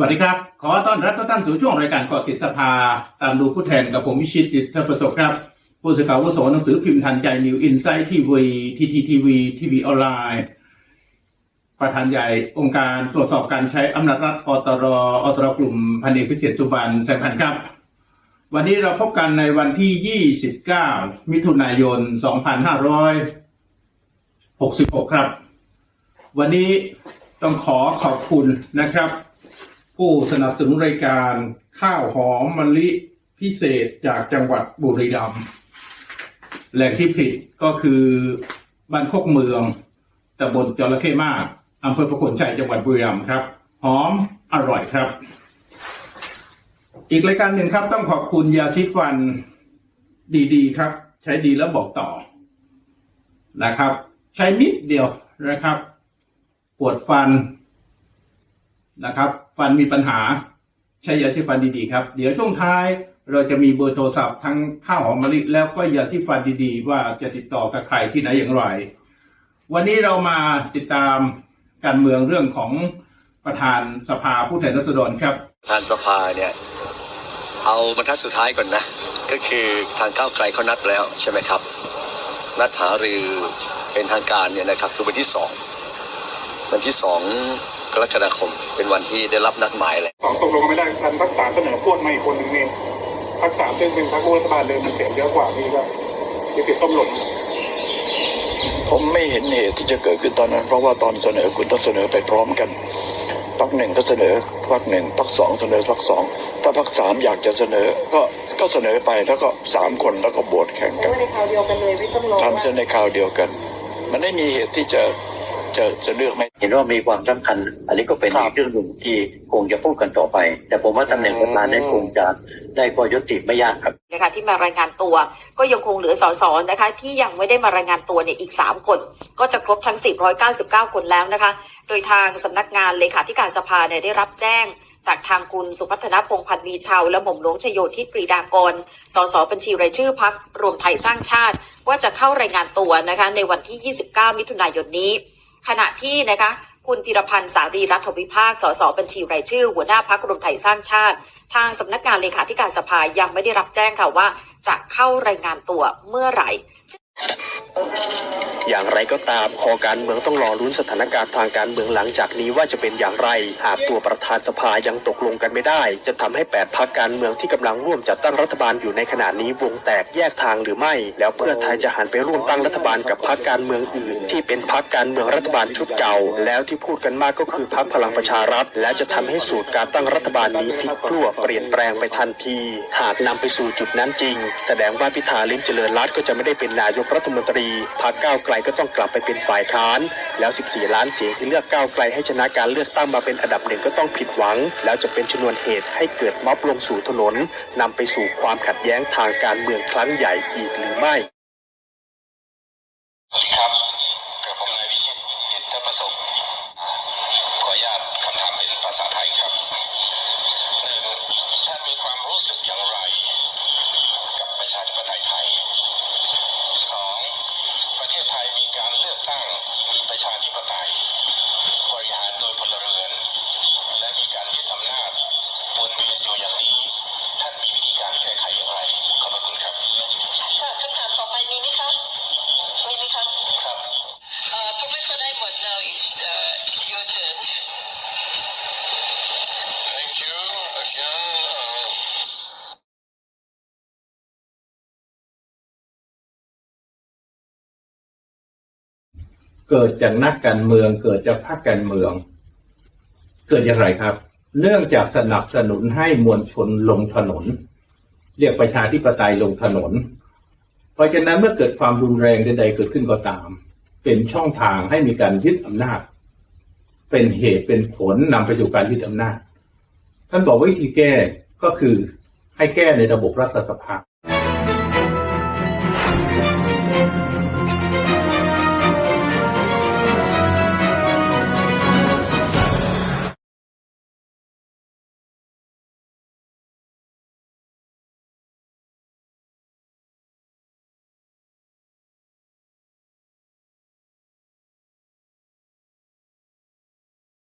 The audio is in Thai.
สวัสดีครับ ขอต้อนรับทุกท่านสู่ช่วงรายการเกาะติดสภา ตามดูผู้แทนกับผมวิชิตจิตประสบครับ ผู้สื่อข่าววุโสหนังสือพิมพ์ทันใจนิวอินไซต์ทีวีทีทีทีวีทีวีออนไลน์ประธานใหญ่องค์การตรวจสอบการใช้อำนาจรัฐอตรอตรกลุ่มพันเอกพิเศษสุบันแสงพันครับ วันนี้เราพบกันในวันที่ 29 มิถุนายน 2566 ครับ วันนี้ต้องขอขอบคุณนะครับ ผู้สนับสนุนรายการข้าวหอมมะลิพิเศษจากจังหวัดบุรีรัมย์แหล่งที่ผลิตก็คือบ้านโคกเมืองตำบลจระเข้มากอำเภอประโคนชัยจังหวัดบุรีรัมย์ครับ หอมอร่อยครับ อีกรายการหนึ่งครับ ต้องขอบคุณยาซิฟันดีๆ ครับ ใช้ดีแล้วบอกต่อนะครับ ใช้นิดเดียวนะครับ ปวดฟัน นะครับ ฟันมีปัญหาใช้ยาสีฟันดีๆครับ เดี๋ยวช่วงท้ายเราจะมีเบอร์โทรศัพท์ทั้งข้าวหอมมะลิแล้วก็ยาสีฟันดีๆ ว่าจะติดต่อกับใครที่ไหนอย่างไร วันนี้เรามาติดตามการเมืองเรื่องของประธานสภาผู้แทนราษฎรครับประธานสภาเนี่ยเอาบรรทัดสุดท้ายก่อนนะ ก็คือทางก้าวไกลเขานัดแล้วใช่ไหมครับ นัดหารือเป็นทางการเนี่ยนะครับคือวันที่สองวันที่สอง รกฎาคม เป็นวันที่ได้รับนัดหมายเลยสองตกลงไม่ได้กันพักสามเสนอพวดมาอีกคนหนึ่งนี่พักสามซึ่งเป็นพักรัฐบาลเดิมมันเสียงเยอะกว่านี่ก็มีติดต้มหล่นผมไม่เห็นเหตุที่จะเกิดขึ้นตอนนั้น เพราะว่าตอนเสนอคุณต้องเสนอไปพร้อมกันพักหนึ่งก็เสนอพักหนึ่งพักสองเสนอพักสองถ้าพักสามอยากจะเสนอก็ก็เสนอไปแล้วก็สามคนแล้วก็โบวตแข่งกันว่าในคราวเดียวกันเลยไม่ต้องรอทำเส้นในข่าวเดียวกัน มันไม่มีเหตุที่จะ จะจะเลือกไม่เห็นว่ามีความสำคัญ อันนี้ก็เป็นครับอีกเรื่องหนึ่งที่คงจะพูดกันต่อไป แต่ผมว่าตำแหน่งประธานนั้นคงจะได้ข้อยุติไม่ยากครับนะคะที่มารายงานตัวก็ยังคงเหลือสสนะคะ ที่ยังไม่ได้มารายงานตัวเนี่ยอีก 3 คน ก็จะครบทั้ง 499 คนแล้วนะคะ โดยทางสำนักงานเลขาธิการสภาเนี่ยได้รับแจ้งจากทางคุณสุพัฒนพงษ์พันธ์มีชาวและหม่อมหลวงชโยธิตปรีดากร สสบัญชีรายชื่อพักรวมไทยสร้างชาติ ว่าจะเข้ารายงานตัวนะคะในวันที่ 29 มิถุนายนนี้ ขณะที่นะคะคุณพิรพันธ์สารีรัฐวิภาค สสบัญชีรายชื่อ หัวหน้าพักรวมไทยสร้างชาติ ทางสำนักงานเลขาธิการสภายังไม่ได้รับแจ้งค่ะว่า จะเข้ารายงานตัวเมื่อไหร่ อย่างไรก็ตามคอการเมืองต้องรอลุ้นสถานการณ์ทางการเมืองหลังจากนี้ว่าจะเป็นอย่างไร หากตัวประธานสภายังตกลงกันไม่ได้ จะทำให้แปดพักการเมืองที่กำลังร่วมจัดตั้งรัฐบาลอยู่ในขณะนี้วงแตกแยกทางหรือไม่ แล้วเพื่อไทยจะหันไปร่วมตั้งรัฐบาลกับพักการเมืองอื่น ที่เป็นพักการเมืองรัฐบาลชุดเก่า แล้วที่พูดกันมากก็คือพักพลังประชารัฐ แล้วจะทำให้สูตรการตั้งรัฐบาลนี้พลิกครั่วเปลี่ยนแปลงไปทันที หากนำไปสู่จุดนั้นจริง แสดงว่าพิธาลิ้มเจริญรัตก็จะไม่ได้เป็นนายกรัฐมนตรีพรรคก้าวไกลก็ต้องกลับไปเป็นฝ่ายค้าน แล้ว 14 ล้านเสียงที่เลือกก้าวไกลให้ชนะการเลือกตั้งมาเป็นอันดับหนึ่งก็ต้องผิดหวัง แล้วจะเป็นชนวนเหตุให้เกิดม็อบลงสู่ถนนนำไปสู่ความขัดแย้งทางการเมืองครั้งใหญ่อีกหรือไม่ครับเกิดผมนายวิชิตเด่นทประสบขออนุญาตคำถามเป็นภาษาไทยครับหนึ่งท่านมีความรู้สึกอย่างไร ศไทยมีการเลือกตั้งมีประชาธิปไตยบริหารโดยพลเรือน และมีการยึดอำนาจวนเวียนอยู่อย่างนี้ ท่านมีวิธีการแก้ไขอย่างไรขอบพระคุณครับค่ะคำถามต่อไปมีไหมคะมีไหมคะครับ Uh, Professor Diamond, now it's เกิดจากนักการเมืองเกิดจากพรรคการเมือง เกิดอย่างไรครับ เนื่องจากสนับสนุนให้มวลชนลงถนน เรียกประชาธิปไตยลงถนน เพราะฉะนั้นเมื่อเกิดความรุนแรงใดๆเกิดขึ้นก็ตาม เป็นช่องทางให้มีการยึดอำนาจ เป็นเหตุเป็นผลนำไปสู่การยึดอำนาจ ท่านบอกวิธีแก้ก็คือให้แก้ในระบบรัฐสภา